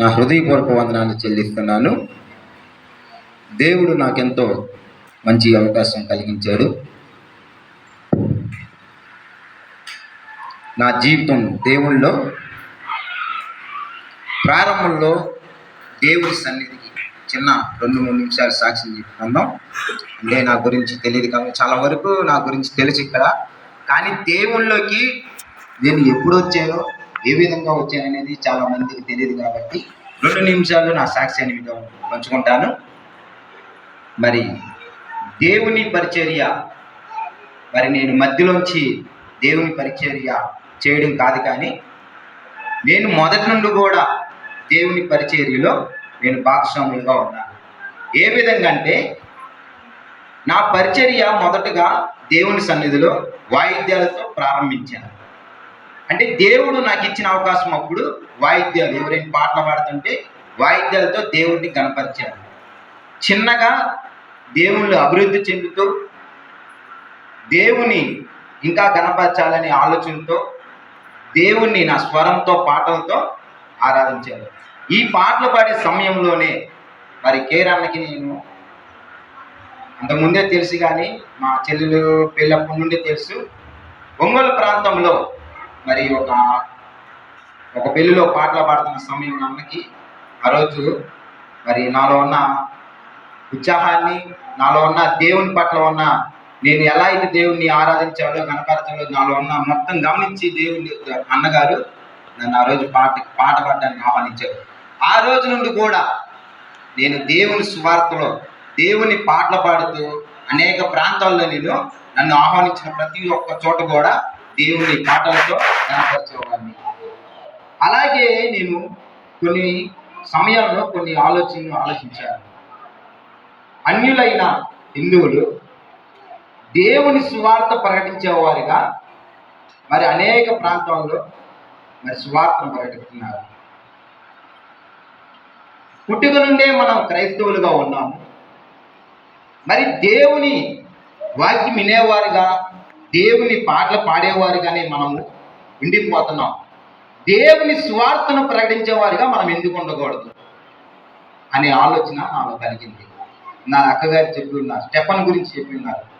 నా హృదయపూర్వక వందనాలు చెల్లిస్తున్నాను. దేవుడు నాకెంతో మంచి అవకాశం కలిగించాడు. నా జీవితం దేవుళ్ళో ప్రారంభంలో దేవుడి సన్నిధికి చిన్న రెండు మూడు నిమిషాలు సాక్ష్యం చెప్పుకుందాం అంటే నా గురించి తెలియదు కానీ చాలా వరకు నా గురించి తెలుసు ఇక్కడ. కానీ దేవుళ్ళలోకి నేను ఎప్పుడు వచ్చానో ఏ విధంగా వచ్చాయనేది చాలా మందికి తెలియదు కాబట్టి రెండు నిమిషాలు నా సాక్ష్యాన్ని మీతో పంచుకుంటాను. మరి దేవుని పరిచర్య మరి నేను మధ్యలోంచి దేవుని పరిచర్య చేయడం కాదు కానీ నేను మొదటి నుండి కూడా దేవుని పరిచర్యలో నేను భాగస్వాములుగా ఉన్నాను. ఏ విధంగా అంటే నా పరిచర్య మొదటగా దేవుని సన్నిధిలో వాయిద్యాలతో ప్రారంభించాను. అంటే దేవుడు నాకు ఇచ్చిన అవకాశం అప్పుడు వాయిద్యాలు. ఎవరైనా పాటలు పాడుతుంటే వాయిద్యాలతో దేవుడిని కనపరిచాను చిన్నగా దేవుళ్ళు అభివృద్ధి చెందుతూ దేవుని ఇంకా కనపరచాలనే ఆలోచనతో దేవుణ్ణి నా స్వరంతో పాటలతో ఆరాధించాను ఈ పాటలు పాడే సమయంలోనే మరి కేరాన్నకి నేను అంతకుముందే తెలుసు కానీ మా చెల్లెలు పెళ్ళప్పటి నుండి తెలుసు. ఒంగోలు ప్రాంతంలో మరి ఒక ఒక పెళ్ళిలో పాటలు పాడుతున్న సమయం అన్నకి ఆ రోజు మరి నాలో ఉన్న ఉత్సాహాన్ని నాలో ఉన్న దేవుని పట్ల ఉన్న నేను ఎలా అయితే దేవుణ్ణి ఆరాధించాలో కనపరచాలో నాలో ఉన్న మొత్తం గమనించి దేవుని అన్నగారు నన్ను ఆ రోజు పాట పాట పాడడానికి ఆహ్వానించారు. ఆ రోజు నుండి కూడా నేను దేవుని స్వార్థలో దేవుని పాటలు పాడుతూ అనేక ప్రాంతాల్లో నేను నన్ను ఆహ్వానించిన ప్రతి ఒక్క చోట కూడా దేవుని పాటలతో కనపరచేవాడిని అలాగే నేను కొన్ని సమయాల్లో కొన్ని ఆలోచనలు ఆలోచించాను. అన్యులైన హిందువులు దేవుని సువార్త ప్రకటించేవారిగా మరి అనేక ప్రాంతాల్లో మరి సువార్తను ప్రకటిస్తున్నారు. పుట్టుక నుండే మనం క్రైస్తవులుగా ఉన్నాము. మరి దేవుని వాక్యం వినేవారుగా దేవుని పాటలు పాడేవారుగానే మనము ఉండిపోతున్నాం. దేవుని స్వార్థను ప్రకటించేవారుగా మనం ఎందుకు ఉండకూడదు? అనే ఆలోచన నాలో కలిగింది. నా అక్కగారు చెప్పి ఉన్నారు స్టెఫన్ గురించి చెప్పి ఉన్నారు.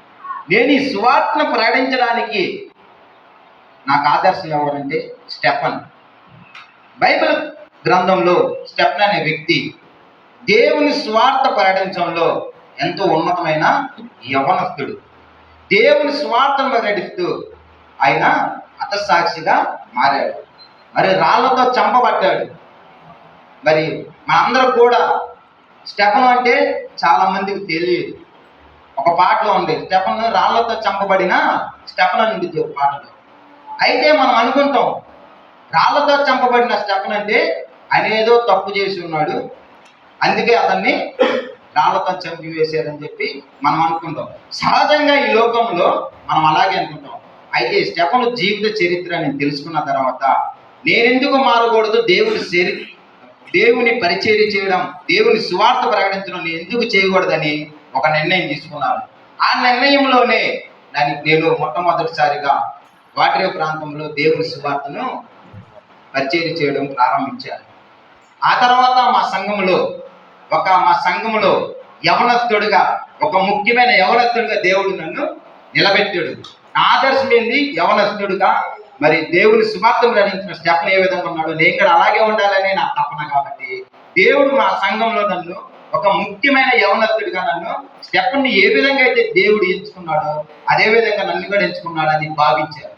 నేను ఈ స్వార్థను ప్రకటించడానికి నాకు ఆదర్శం ఎవరంటే స్టెఫన్. బైబిల్ గ్రంథంలో స్టెఫన్ అనే వ్యక్తి దేవుని స్వార్థ ప్రకటించడంలో ఎంతో ఉన్నతమైన యవనస్తుడు. దేవుని స్వార్థంలో నడుస్తూ ఆయన అతసాక్షిగా మారాడు. మరి రాళ్ళతో చంపబడ్డాడు. మరి మనందరం కూడా స్టెఫన్ అంటే చాలా మందికి తెలియదు. ఒక పాటలో ఉంది స్టెఫన్ రాళ్ళతో చంపబడిన స్టెఫన్ అని ఉంది ఒక పాటలో. అయితే మనం అనుకుంటాం రాళ్ళతో చంపబడిన స్టెఫన్ అంటే ఆయన ఏదో తప్పు చేసి ఉన్నాడు. అందుకే అతన్ని రాళ్ళతో చంపి వేశారని చెప్పి మనం అనుకుంటాం. సహజంగా ఈ లోకంలో మనం అలాగే అనుకుంటాం. అయితే స్టెఫను జీవిత చరిత్ర నేను తెలుసుకున్న తర్వాత నేనెందుకు మారకూడదు? దేవుని చరి దేవుని పరిచర్య చేయడం దేవుని సువార్త ప్రకటించడం నేను ఎందుకు చేయకూడదని ఒక నిర్ణయం తీసుకున్నాను. ఆ నిర్ణయంలోనే దానికి నేను మొట్టమొదటిసారిగా వాటరే ప్రాంతంలో దేవుని సువార్తను పరిచయం చేయడం ప్రారంభించాను. ఆ తర్వాత మా సంఘంలో ఒక మా సంఘములో యవనస్తుడుగా ఒక ముఖ్యమైన యవనస్తుడిగా దేవుడు నన్ను నిలబెట్టాడు. నా ఆదర్శం ఏంది యవనస్తుడుగా. మరి దేవుని సువార్తం గ్రహించిన స్టెఫన్ ఏ విధంగా ఉన్నాడో నేను కూడా అలాగే ఉండాలని నా తపన కాబట్టి దేవుడు మా సంఘంలో నన్ను ఒక ముఖ్యమైన యవనస్తుడిగా నన్ను స్టెఫన్ని ఏ విధంగా అయితే దేవుడు ఎంచుకున్నాడో అదే విధంగా నన్ను కూడా ఎంచుకున్నాడని భావించారు.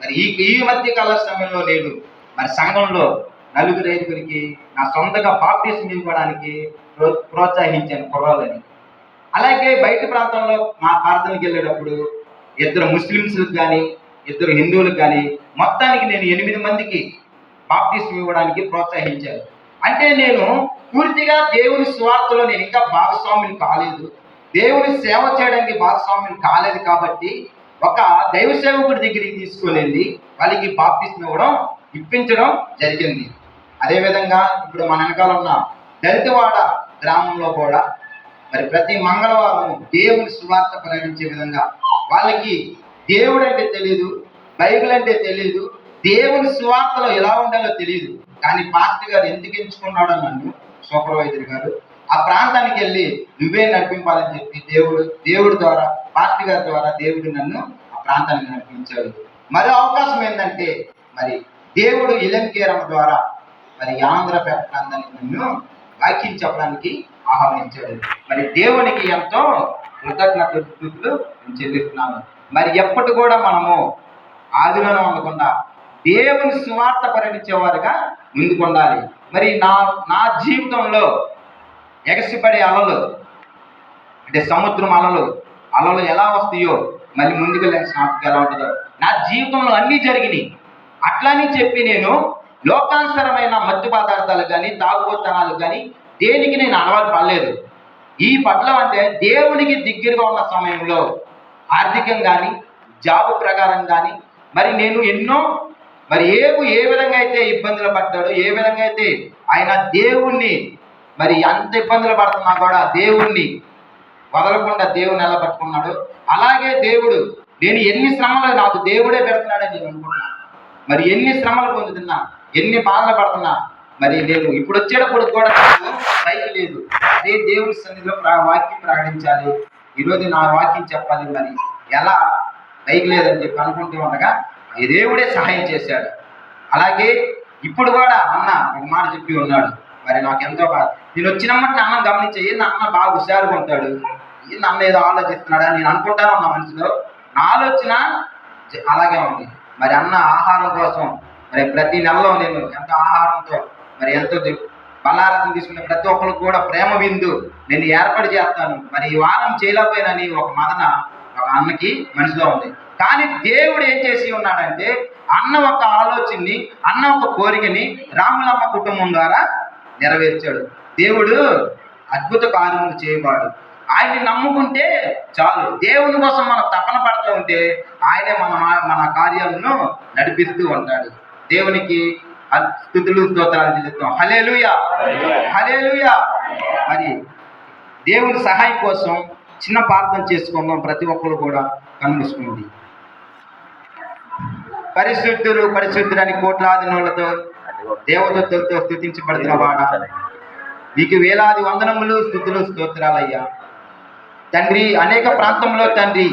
మరి ఈ ఈ మధ్య కాల సమయంలో నేను మరి సంఘంలో నలుగురు ఐదుగురికి నా సొంతగా బాప్టిజం ఇవ్వడానికి ప్రోత్సహించాను కుర్రాలని అలాగే బయట ప్రాంతంలో మా ప్రార్థనకి వెళ్ళేటప్పుడు ఇద్దరు ముస్లిమ్స్లకు కానీ ఇద్దరు హిందువులకు కానీ మొత్తానికి నేను ఎనిమిది మందికి బాప్టిస్ట్ ఇవ్వడానికి ప్రోత్సహించాను. అంటే నేను పూర్తిగా దేవుని స్వార్థలో నేను ఇంకా భాగస్వామిని కాలేదు. దేవుని సేవ చేయడానికి భాగస్వామిని కాలేదు కాబట్టి ఒక దైవ సేవకుడి దగ్గరికి తీసుకొని వెళ్ళి వాళ్ళకి బాప్టిస్ట్ ఇవ్వడం ఇప్పించడం జరిగింది. అదేవిధంగా ఇప్పుడు మన వెనకాల ఉన్న దళితవాడ గ్రామంలో కూడా మరి ప్రతి మంగళవారం దేవుని సువార్త ప్రకటించే విధంగా వాళ్ళకి దేవుడు అంటే తెలియదు బైబిల్ అంటే తెలియదు దేవుని సువార్తలో ఎలా ఉండాలో తెలియదు కానీ పాస్టర్ గారు ఎందుకు ఎంచుకున్నాడో నన్ను సూపర్వైజర్ గారు ఆ ప్రాంతానికి వెళ్ళి నువ్వే నడిపింపాలని చెప్పి దేవుడు దేవుడి ద్వారా పాస్టర్ గారి ద్వారా దేవుడు నన్ను ఆ ప్రాంతానికి నడిపించాడు. మరో అవకాశం ఏంటంటే మరి దేవుడు ఇలంకేరమ్మ ద్వారా మరి ఆంధ్ర ప్రాంతానికి నన్ను వాక్యం చెప్పడానికి ఆహ్వానించాడు. మరి దేవునికి ఎంతో కృతజ్ఞతలు చెల్లిస్తున్నాను. మరి ఎప్పటి కూడా మనము ఆదిలోనే ఉండకుండా దేవుని సువార్త ముందుకు ముందుకుండాలి మరి నా నా జీవితంలో ఎగసిపడే అలలు అంటే సముద్రం అలలు అలలు ఎలా వస్తాయో మళ్ళీ ముందుకు లేని ఎలా ఉంటుందో. నా జీవితంలో అన్నీ జరిగినాయి. అట్లని చెప్పి నేను లోకానుసరమైన మత్తు పదార్థాలు కానీ తాగుబోతనాలు కానీ దేనికి నేను అలవాటు పడలేదు. ఈ పట్ల అంటే దేవునికి దగ్గరగా ఉన్న సమయంలో ఆర్థికం కానీ జాబ్ ప్రకారం కానీ మరి నేను ఎన్నో మరి ఏవు ఏ విధంగా అయితే ఇబ్బందులు పడ్డాడో ఏ విధంగా అయితే ఆయన దేవుణ్ణి మరి ఎంత ఇబ్బందులు పడుతున్నా కూడా దేవుణ్ణి వదలకుండా దేవుని ఎలా పట్టుకున్నాడు అలాగే దేవుడు నేను ఎన్ని శ్రమలు నాకు దేవుడే పెడుతున్నాడని నేను అనుకుంటున్నాను. మరి ఎన్ని శ్రమలు పొందుతున్నా ఎన్ని బాధలు పడుతున్నా? మరి నేను ఇప్పుడు వచ్చేటప్పుడు కూడా నాకు బైక్ లేదు. అదే దేవుడి సన్నిధిలో ప్రా- వాక్యం ప్రకటించాలి. ఈరోజు నా వాక్యం చెప్పాలి మరి. ఎలా? బైక్ లేదని చెప్పి అనుకుంటూ ఉండగా దేవుడే సహాయం చేశాడు. అలాగే ఇప్పుడు కూడా అన్న ఒక మాట చెప్పి ఉన్నాడు. మరి నాకు ఎంతో బాధ నేను వచ్చినమ్మటి అన్నం గమనించే ఏంది అన్న బాగా హుషారుగా ఉంటాడు? ఏంది అన్న ఏదో ఆలోచిస్తున్నాడా? అని నేను అనుకుంటాను అన్న మనిషిలో నా ఆలోచన అలాగే ఉంది. మరి అన్న ఆహారం కోసం మరి ప్రతి నెలలో నేను ఎంతో ఆహారంతో మరి ఎంతో ది- బలారథం ప్రతి ఒక్కరికి కూడా ప్రేమ విందు. నేను ఏర్పాటు చేస్తాను. మరి ఈ వారం చేయలేకపోయినని ఒక మదన ఒక అన్నకి మనసులో ఉంది. కానీ దేవుడు ఏం చేసి ఉన్నాడంటే అన్న ఒక ఆలోచనని అన్న ఒక కోరికని రాములమ్మ కుటుంబం ద్వారా నెరవేర్చాడు. దేవుడు అద్భుత కార్యములు చేయవాడు ఆయన్ని నమ్ముకుంటే చాలు. దేవుని కోసం మనం తపన పడుతూ ఉంటే ఆయనే మన మన కార్యాలను నడిపిస్తూ ఉంటాడు. దేవునికి స్తుతులు స్తోత్రాలు చెల్లిస్తాం. హలేలుయా హలేలుయా మరి దేవుని సహాయం కోసం చిన్న ప్రార్థన చేసుకుందాం ప్రతి ఒక్కరు కూడా కనుమూసుకోండి పరిశుద్ధులు పరిశుద్ధులని కోట్లాది నోళ్ళతో దేవదత్తులతో స్థుతించబడుతున్న వాడ. నీకు వేలాది వందనములు స్థుతులు స్తోత్రాలయ్యా. తండ్రి అనేక ప్రాంతంలో తండ్రి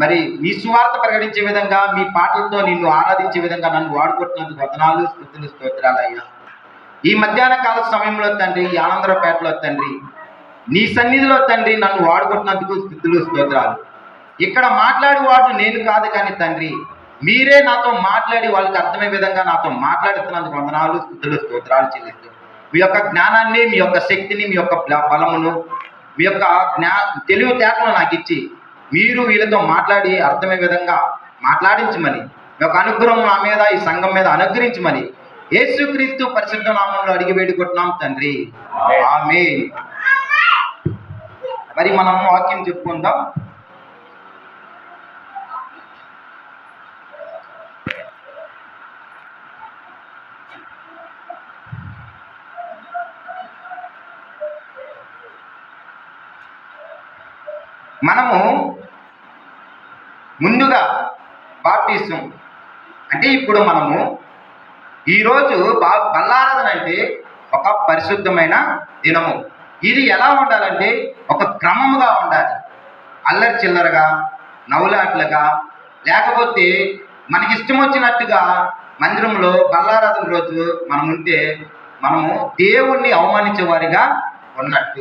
మరి మీ సువార్త ప్రకటించే విధంగా మీ పాటలతో నిన్ను ఆరాధించే విధంగా నన్ను వాడుకుంటున్నందుకు వదనాలు స్థుతులు స్తోత్రాలయ్యా ఈ మధ్యాహ్న కాల సమయంలో తండ్రి ఈ ఆనందరావుపేటలో తండ్రి నీ సన్నిధిలో తండ్రి నన్ను వాడుకుంటున్నందుకు స్థుతులు స్తోత్రాలు. ఇక్కడ మాట్లాడేవాడు నేను కాదు కానీ తండ్రి మీరే నాతో మాట్లాడి వాళ్ళకి అర్థమయ్యే విధంగా నాతో మాట్లాడుతున్నందుకు వందనాలు స్థుతులు స్తోత్రాలు చెల్లిస్తూ. మీ యొక్క జ్ఞానాన్ని మీ యొక్క శక్తిని మీ యొక్క బలమును మీ యొక్క జ్ఞా తెలివితేటలు నాకు ఇచ్చి మీరు వీళ్ళతో మాట్లాడి అర్థమయ్యే విధంగా మాట్లాడించమని ఒక అనుగ్రహం నా మీద ఈ సంఘం మీద అనుగ్రహించమని యేసుక్రీస్తు పరిశుద్ధ నామంలో అడిగి వేడుకుంటున్నాం తండ్రి. ఆమె మరి మనం వాక్యం చెప్పుకుందాం. మనము ముందుగా బాప్టిజం అంటే ఇప్పుడు మనము ఈరోజు బా బల్లారాధన అంటే ఒక పరిశుద్ధమైన దినము. ఇది ఎలా ఉండాలంటే ఒక క్రమముగా ఉండాలి. అల్లరి చిల్లరగా నవ్వులాట్లుగా లేకపోతే మనకి ఇష్టం వచ్చినట్టుగా మందిరంలో బల్లారాధన రోజు మనం ఉంటే మనము దేవుణ్ణి అవమానించే వారిగా ఉన్నట్టు.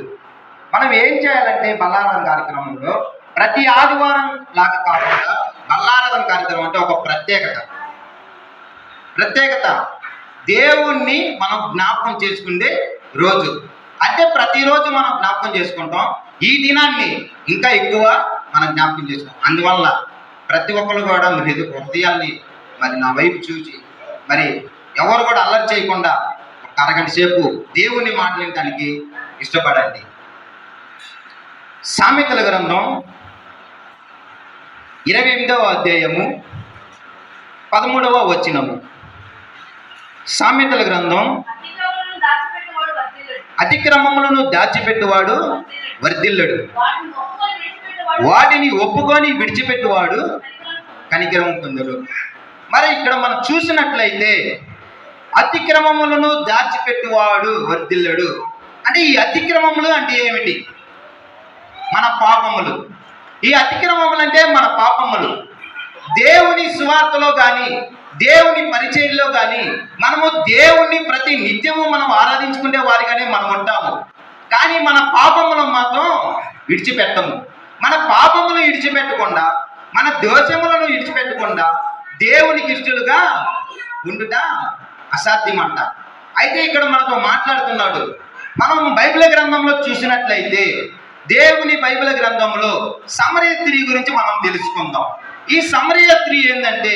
మనం ఏం చేయాలంటే బల్లారాధన కార్యక్రమంలో ప్రతి ఆదివారం లాగా కాకుండా బల్లారాధన కార్యక్రమం అంటే ఒక ప్రత్యేకత. ప్రత్యేకత. దేవుణ్ణి మనం జ్ఞాపకం చేసుకునే రోజు. అంటే ప్రతిరోజు మనం జ్ఞాపకం చేసుకుంటాం. ఈ దినాన్ని ఇంకా ఎక్కువ మనం జ్ఞాపకం చేసుకుంటాం అందువల్ల ప్రతి ఒక్కరు కూడా మృదు హృదయాన్ని మరి నా వైపు చూసి మరి ఎవరు కూడా అల్లరి చేయకుండా ఒక అరగంట సేపు దేవుణ్ణి మాట్లాడటానికి ఇష్టపడండి. సామెతల గ్రంథం ఇరవై ఎనిమిదవ అధ్యాయము పదమూడవ వచనము. సామెతల గ్రంథం. అతిక్రమములను దాచిపెట్టువాడు వర్ధిల్లడు. వాటిని ఒప్పుకొని విడిచిపెట్టువాడు కనికరం పొందడు మరి ఇక్కడ మనం చూసినట్లయితే అతిక్రమములను దాచిపెట్టువాడు వర్ధిల్లడు. అంటే ఈ అతిక్రమములు అంటే ఏమిటి? మన పాపములు. ఈ అతిక్రమములు అంటే మన పాపములు. దేవుని సువార్తలో కానీ దేవుని పరిచయంలో కానీ మనము దేవుణ్ణి ప్రతి నిత్యము మనం ఆరాధించుకునే వారిగానే మనం ఉంటాము. కానీ మన పాపములను మాత్రం విడిచిపెట్టము. మన పాపములు విడిచిపెట్టకుండా మన దోషములను విడిచిపెట్టకుండా దేవునికి ఇష్టలుగా ఉండుట అసాధ్యమంట. అయితే ఇక్కడ మనతో మాట్లాడుతున్నాడు. మనం బైబిల్ గ్రంథంలో చూసినట్లయితే దేవుని బైబిల్ గ్రంథంలో సమరయ స్త్రీ గురించి మనం తెలుసుకుందాం. ఈ సమరయ స్త్రీ ఏంటంటే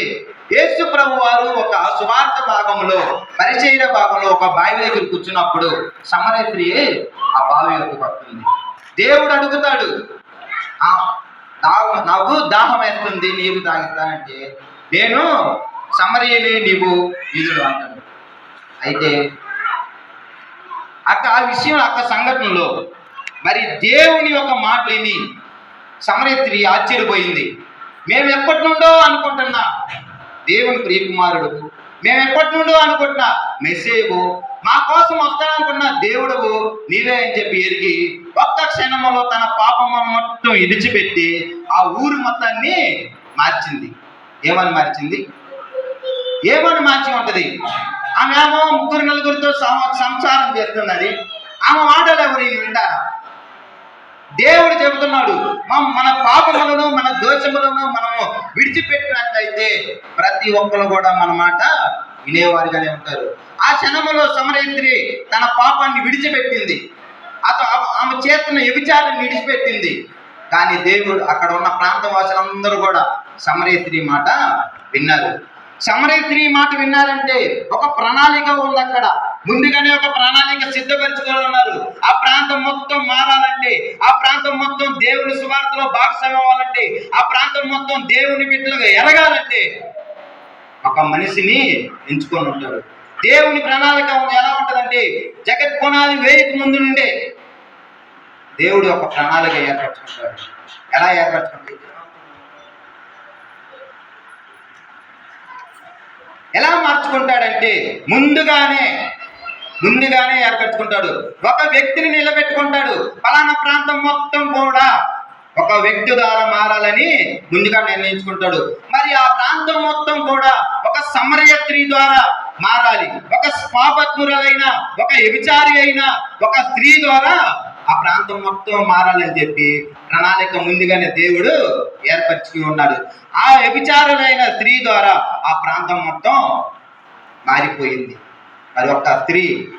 యేసు ప్రభు వారు ఒక సువార్త భాగంలో పరిచయ భాగంలో ఒక బావి దగ్గర కూర్చున్నప్పుడు సమరయ స్త్రీ ఆ బావి యొక్క వస్తుంది. దేవుడు అడుగుతాడు నాకు దాహం వేస్తుంది నీరు తాగిస్తానంటే నేను సమరయని నీవు వీధులు అంటాడు. అయితే అక్క ఆ విషయం అక్క సంఘటనలో మరి దేవుని యొక్క మాట విని ఆశ్చర్యపోయింది మేము ఎప్పటి నుండో అనుకుంటున్నా దేవుని ప్రియకుమారుడు మేము ఎప్పటి నుండో అనుకుంటున్నా మెసేవు మా కోసం వస్తాననుకున్న దేవుడు నీవే అని చెప్పి ఎరిగి ఒక్క క్షణంలో తన పాపమును మొత్తం ఇడిచిపెట్టి ఆ ఊరు మొత్తాన్ని మార్చింది. ఏమని మార్చింది? ఏమని మార్చి ఉంటుంది? ఆమె ఏమో ముగ్గురు నలుగురితో సంసారం చేస్తున్నది. ఆమె మాటలు ఎవరు వింటారా? దేవుడు చెబుతున్నాడు మ- మన పాపములను మన దోషములను మనము విడిచిపెట్టినట్లయితే ప్రతి ఒక్కరు కూడా మన మాట వినేవారుగానే ఉంటారు. ఆ క్షణములో సమరేంద్రి తన పాపాన్ని విడిచిపెట్టింది. అత ఆమె చేస్తున్న వ్యభిచారాన్ని విడిచిపెట్టింది. కానీ దేవుడు అక్కడ ఉన్న ప్రాంతవాసులందరూ కూడా సమరేత్రి మాట విన్నారు. సమరేత్రి మాట విన్నారంటే ఒక ప్రణాళిక ఉంది అక్కడ. ముందుగానే ఒక ప్రణాళిక సిద్ధపరచుకొని ఉన్నారు ఆ ప్రాంతం మొత్తం మారాలంటే ఆ ప్రాంతం మొత్తం దేవుని సువార్తలో భాగస్వామ్యం అవ్వాలంటే ఆ ప్రాంతం మొత్తం దేవుని బిడ్డలుగా ఎరగాలంటే ఒక మనిషిని ఎంచుకొని ఉంటాడు దేవుని ప్రణాళిక ఎలా ఉంటుందంటే జగత్ పునాది వేయక ముందు నుండే దేవుడు ఒక ప్రణాళిక ఏర్పరచుకుంటాడు. ఎలా ఏర్పరచుకుంటాడు? ఎలా మార్చుకుంటాడంటే ముందుగానే ముందుగానే ఏర్పరచుకుంటాడు. ఒక వ్యక్తిని నిలబెట్టుకుంటాడు. ఫలానా ప్రాంతం మొత్తం కూడా ఒక వ్యక్తి ద్వారా మారాలని ముందుగా నిర్ణయించుకుంటాడు. మరి ఆ ప్రాంతం మొత్తం కూడా ఒక సమరయ స్త్రీ ద్వారా మారాలి. ఒక స్వాపత్మురాలైనా ఒక వ్యభిచారి అయిన ఒక స్త్రీ ద్వారా ఆ ప్రాంతం మొత్తం మారాలని చెప్పి ప్రణాళిక ముందుగానే దేవుడు ఏర్పరచుకుని ఉన్నాడు. ఆ వ్యభిచారులైన స్త్రీ ద్వారా ఆ ప్రాంతం మొత్తం మారిపోయింది. మరి ఒక స్త్రీ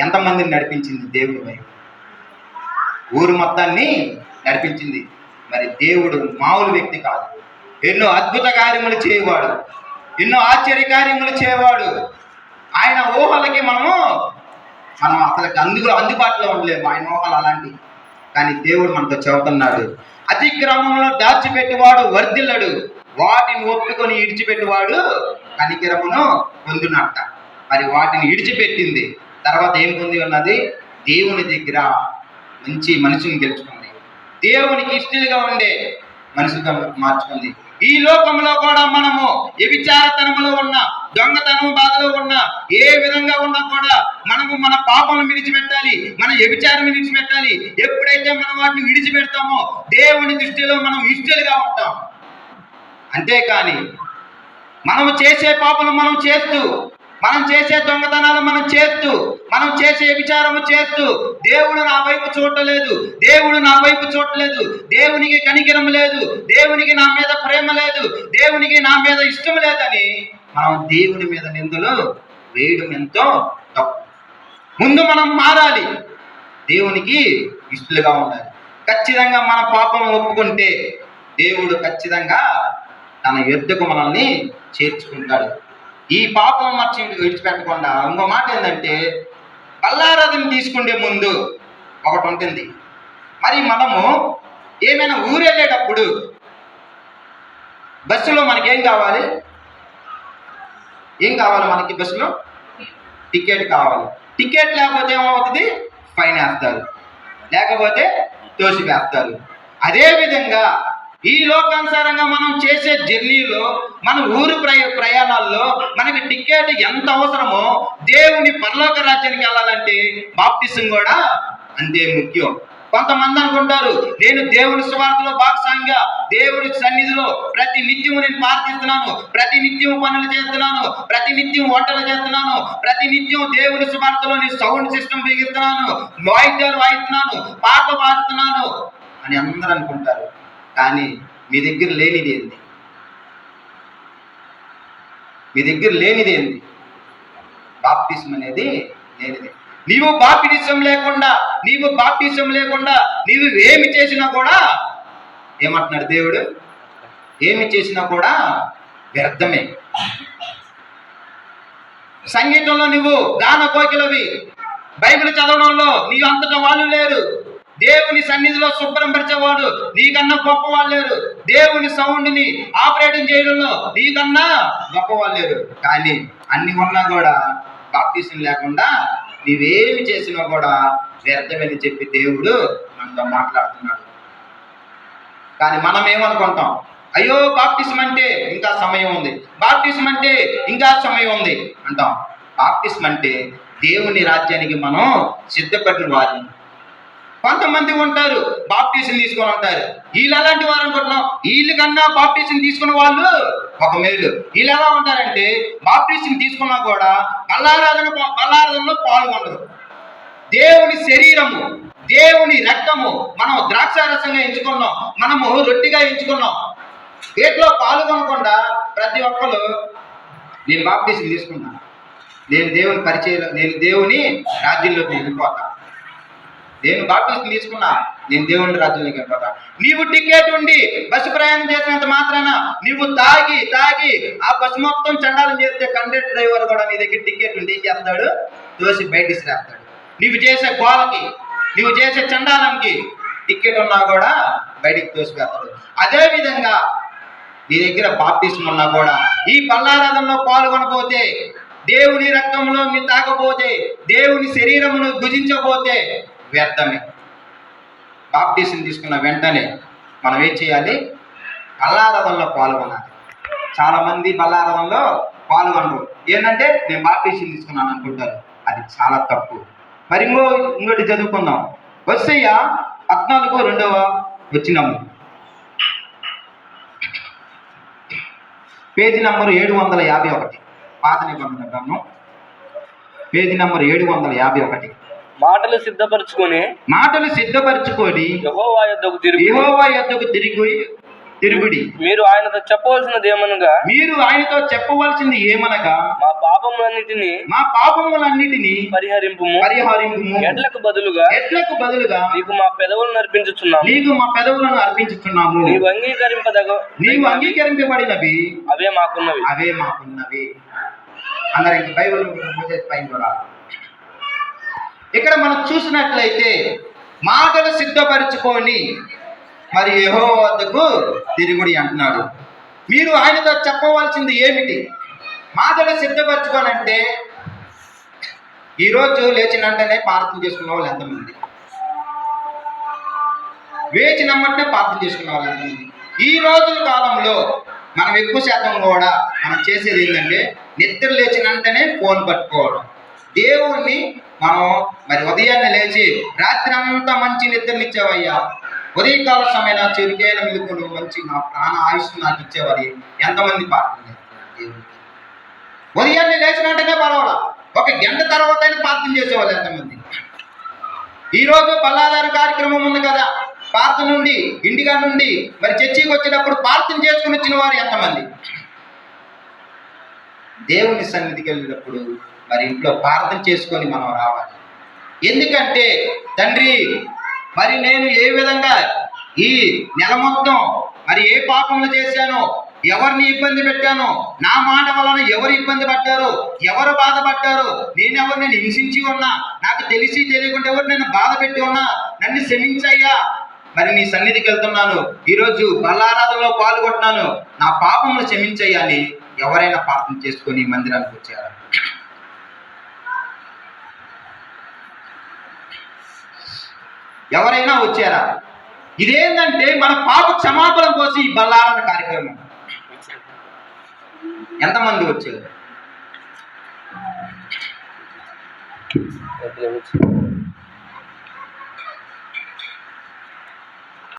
ఎంతమందిని నడిపించింది దేవుడి వైపు ఊరు మొత్తాన్ని నడిపించింది. మరి దేవుడు మామూలు వ్యక్తి కాదు. ఎన్నో అద్భుత కార్యములు చేయవాడు. ఎన్నో ఆశ్చర్య కార్యములు చేయవాడు. ఆయన ఊహలకి మనము మనం అసలు అందుకు అందుబాటులో ఉండలేము. ఆయన ఊహలు అలాంటివి కానీ దేవుడు మనతో చెబుతున్నాడు. అతిక్రమంలో దాచిపెట్టేవాడు వర్ధిల్లడు. వాటిని ఒప్పుకొని ఇడిచిపెట్టేవాడు కనికిరమును పొందునట్ట. మరి వాటిని ఇడిచిపెట్టింది తర్వాత ఏం పొంది ఉన్నది? దేవుని దగ్గర మంచి మనిషిని గెలుచుకుంది. దేవునికి ఇష్టలుగా ఉండే మనిషిగా మార్చుకుంది. ఈ లోకంలో కూడా మనము వ్యభిచారతనములో ఉన్న దొంగతనం బాధలో ఉన్న ఏ విధంగా ఉన్నా కూడా మనము మన పాపను విడిచిపెట్టాలి మన వ్యభిచారం విడిచిపెట్టాలి. ఎప్పుడైతే మనం వాటిని విడిచిపెడతామో దేవుని దృష్టిలో మనం ఇష్టలుగా ఉంటాం. అంతేకాని మనము చేసే పాపలు మనం చేస్తూ మనం చేసే దొంగతనాలు మనం చేస్తూ మనం చేసే విచారము చేస్తూ దేవుడు నా వైపు చూడలేదు దేవుడు నా వైపు చూడలేదు దేవునికి కనికరం లేదు దేవునికి నా మీద ప్రేమ లేదు దేవునికి నా మీద ఇష్టం లేదని మనం దేవుని మీద నిందలు వేయడం ఎంతో తప్పు. ముందు మనం మారాలి దేవునికి ఇష్టలుగా ఉండాలి. ఖచ్చితంగా మన పాపం ఒప్పుకుంటే దేవుడు ఖచ్చితంగా తన యుద్ధకు మనల్ని చేర్చుకుంటాడు. ఈ పాపం మర్చి విడిచిపెట్టకుండా ఇంకో మాట ఏంటంటే బల్లారాధన తీసుకునే ముందు ఒకటి ఉంటుంది. మరి మనము ఏమైనా ఊరు వెళ్ళేటప్పుడు బస్సులో మనకేం కావాలి? ఏం కావాలి మనకి బస్సులో? టికెట్ కావాలి. టికెట్ లేకపోతే ఏమవుతుంది? ఫైన్ వేస్తారు. లేకపోతే తోసి వేస్తారు అదే విధంగా ఈ లోకానుసారంగా మనం చేసే జర్నీలో మన ఊరు ప్రయ ప్రయాణాల్లో మనకి టికెట్ ఎంత అవసరమో దేవుని పరలోక రాజ్యానికి వెళ్ళాలంటే బాప్టిజం కూడా అంతే ముఖ్యం. కొంతమంది అనుకుంటారు నేను దేవుని స్వార్థలో భాగస్వామిగా దేవుడి సన్నిధిలో ప్రతి నిత్యము నేను ప్రార్థిస్తున్నాను ప్రతి నిత్యం పనులు చేస్తున్నాను ప్రతి నిత్యం వంటలు చేస్తున్నాను ప్రతి నిత్యం దేవుని స్వార్థలో నేను సౌండ్ సిస్టమ్ బిగిస్తున్నాను వాయిద్యాలు వాయిస్తున్నాను పాటలు పాడుతున్నాను అని అందరూ అనుకుంటారు. కానీ మీ దగ్గర లేనిది ఏంది? మీ దగ్గర లేనిది ఏంది? బాప్టిజం అనేది లేనిది. నీవు బాప్టిజం లేకుండా నీవు బాప్టిజం లేకుండా నీవు ఏమి చేసినా కూడా ఏమంటున్నాడు దేవుడు? ఏమి చేసినా కూడా వ్యర్థమే. సంగీతంలో నువ్వు గాన కోకిలవి. బైబిల్ చదవడంలో నీ అంతటా వాళ్ళు లేరు. దేవుని సన్నిధిలో శుభ్రం పరిచేవాడు నీకన్నా గొప్ప వాళ్ళు లేరు దేవుని సౌండ్ని ఆపరేటింగ్ చేయడంలో నీకన్నా గొప్ప వాళ్ళు లేరు కానీ అన్ని ఉన్నా కూడా బాప్తీసం లేకుండా నీవేమి చేసినా కూడా వ్యర్థమని చెప్పి దేవుడు మనతో మాట్లాడుతున్నాడు. కానీ మనం ఏమనుకుంటాం? అయ్యో బాప్టిజం అంటే ఇంకా సమయం ఉంది. బాప్టిజం అంటే ఇంకా సమయం ఉంది అంటాం. బాప్టిజం అంటే దేవుని రాజ్యానికి మనం సిద్ధపడిన వారిని కొంతమంది ఉంటారు బాప్టీసం తీసుకొని ఉంటారు. వీళ్ళు ఎలాంటి వారు అనుకుంటున్నాం వీళ్ళ కన్నా బాప్టీసం తీసుకున్న వాళ్ళు ఒక మేలు. వీళ్ళు ఎలా ఉంటారంటే బాప్టీసం తీసుకున్నా కూడా బల్లారాధన బల్లారాధనలో పాల్గొనరు. దేవుని శరీరము దేవుని రక్తము మనం ద్రాక్షారసంగా ఎంచుకున్నాం మనము రొట్టిగా ఎంచుకున్నాం. వీటిలో పాల్గొనకుండా ప్రతి ఒక్కరు నేను బాప్టీసం తీసుకున్నాను. నేను దేవుని పరిచయం నేను దేవుని రాజ్యంలోకి వెళ్ళిపోతాను. నేను బాప్టిస్ట్ తీసుకున్నా నేను దేవుని రాజ్యానికి వెళ్ళిపోతా. నీవు టికెట్ ఉండి బస్సు ప్రయాణం చేసినంత మాత్రాన నీవు తాగి తాగి ఆ బస్సు మొత్తం చండాలం చేస్తే కండక్టర్ డ్రైవర్ కూడా నీ దగ్గర టికెట్ ఉండి ఏం చేస్తాడు? దోసి బయటికి ఇసిరేస్తాడు నీవు చేసే గోలకి నీవు చేసే చండాలంకి టికెట్ ఉన్నా కూడా బయటికి తోసిపెడతాడు అదే అదేవిధంగా నీ దగ్గర బాప్టిజం ఉన్నా కూడా ఈ పల్లారాధనలో పాల్గొనపోతే దేవుని రక్తంలో మీరు తాకపోతే దేవుని శరీరమును భుజించకపోతే వ్యర్థమే. బాప్టిజం తీసుకున్న వెంటనే మనం ఏం చేయాలి? బల్లారథంలో పాల్గొనాలి. చాలామంది బల్లారథంలో పాల్గొనరు. ఏంటంటే నేను బాప్టిజం తీసుకున్నాను అనుకుంటారు. అది చాలా తప్పు. మరి ఇంకో ఇంకోటి చదువుకుందాం. వస్తయ్య పద్నాలుగు రెండవ వచ్చినాము పేజీ నంబర్ ఏడు వందల యాభై ఒకటి. పాత నిబంధన పేజీ నంబర్ ఏడు వందల యాభై ఒకటి. మాటలు సిద్ధపరచుకొని మాటలు సిద్ధపరచుకొని యెహోవా యొద్దకు తిరిగి యెహోవా యొద్దకు తిరిగి తిరుగుడి. మీరు ఆయనతో చెప్పవలసినది ఏమనగా మీరు ఆయనతో చెప్పవలసింది ఏమనగా మా పాపములన్నిటిని మా పాపములన్నిటినీ పరిహరింపుము. పరిహారింపుము. ఎడ్లకు బదులుగా ఎట్లకు బదులుగా నీకు మా పెదవులను అర్పించుచున్నాము. నీకు మా పెదవులను అర్పించుతున్నాము నీవు అంగీకరింపదగ నీవు అంగీకరింపబడినవి. అవే మాకున్నవి. అవే మాకున్నవి. అందరు ఇంక బైబిల్ పైన చూడాలి ఇక్కడ మనం చూసినట్లయితే మాటలు సిద్ధపరచుకొని మరి యహో వద్దకు తిరుగుడి అంటున్నాడు. మీరు ఆయనతో చెప్పవలసింది ఏమిటి? మాటలు సిద్ధపరచుకొని అంటే ఈరోజు లేచిన వెంటనే ప్రార్థన చేసుకున్న వాళ్ళు ఎంతమంది? వేచి నమ్మంటే ప్రార్థన చేసుకున్న వాళ్ళు ఎంతమంది? ఈ రోజుల కాలంలో మనం ఎక్కువ శాతం కూడా మనం చేసేది ఏంటంటే నిద్ర లేచిన వెంటనే ఫోన్ పట్టుకోవడం. దేవుణ్ణి మనం మరి ఉదయాన్నే లేచి రాత్రి అంతా మంచి నిద్రనిచ్చావయ్యా. ఉదయకాల సమయంలో చురుకైన మిలుపులు మంచి నా ప్రాణ ఆయుష్ నాకు ఇచ్చేవారి ఎంతమంది ప్రార్థన దేవుడికి ఉదయాన్నే లేచినట్టుగా పర్వాలా ఒక గంట తర్వాత అయినా ప్రార్థన చేసేవాళ్ళు ఎంతమంది? ఈ రోజు బల్లాదారు కార్యక్రమం ఉంది కదా. ప్రార్థన నుండి ఇండిగా నుండి మరి చర్చికి వచ్చేటప్పుడు ప్రార్థన చేసుకుని వచ్చిన వారు ఎంతమంది? దేవుని సన్నిధికి వెళ్ళినప్పుడు మరి ఇంట్లో ప్రార్థన చేసుకొని మనం రావాలి. ఎందుకంటే తండ్రి మరి నేను ఏ విధంగా ఈ నెల మొత్తం మరి ఏ పాపములు చేశానో ఎవరిని ఇబ్బంది పెట్టానో నా మాట వలన ఎవరు ఇబ్బంది పడ్డారు ఎవరు బాధపడ్డారు నేను నేను హింసించి ఉన్నా నాకు తెలిసి తెలియకుండా ఎవరు నేను బాధ పెట్టి ఉన్నా నన్ను క్షమించయ్యా. మరి నీ సన్నిధికి వెళ్తున్నాను. ఈరోజు బల్లారాధనలో పాల్గొంటున్నాను. నా పాపములు క్షమించయ్యా అని ఎవరైనా పాపం చేసుకొని మందిరానికి వచ్చారు? ఎవరైనా వచ్చారా? ఇదేంటంటే మన పాప క్షమాపణ కోసం ఈ బల్లారణ కార్యక్రమం. ఎంతమంది వచ్చారు?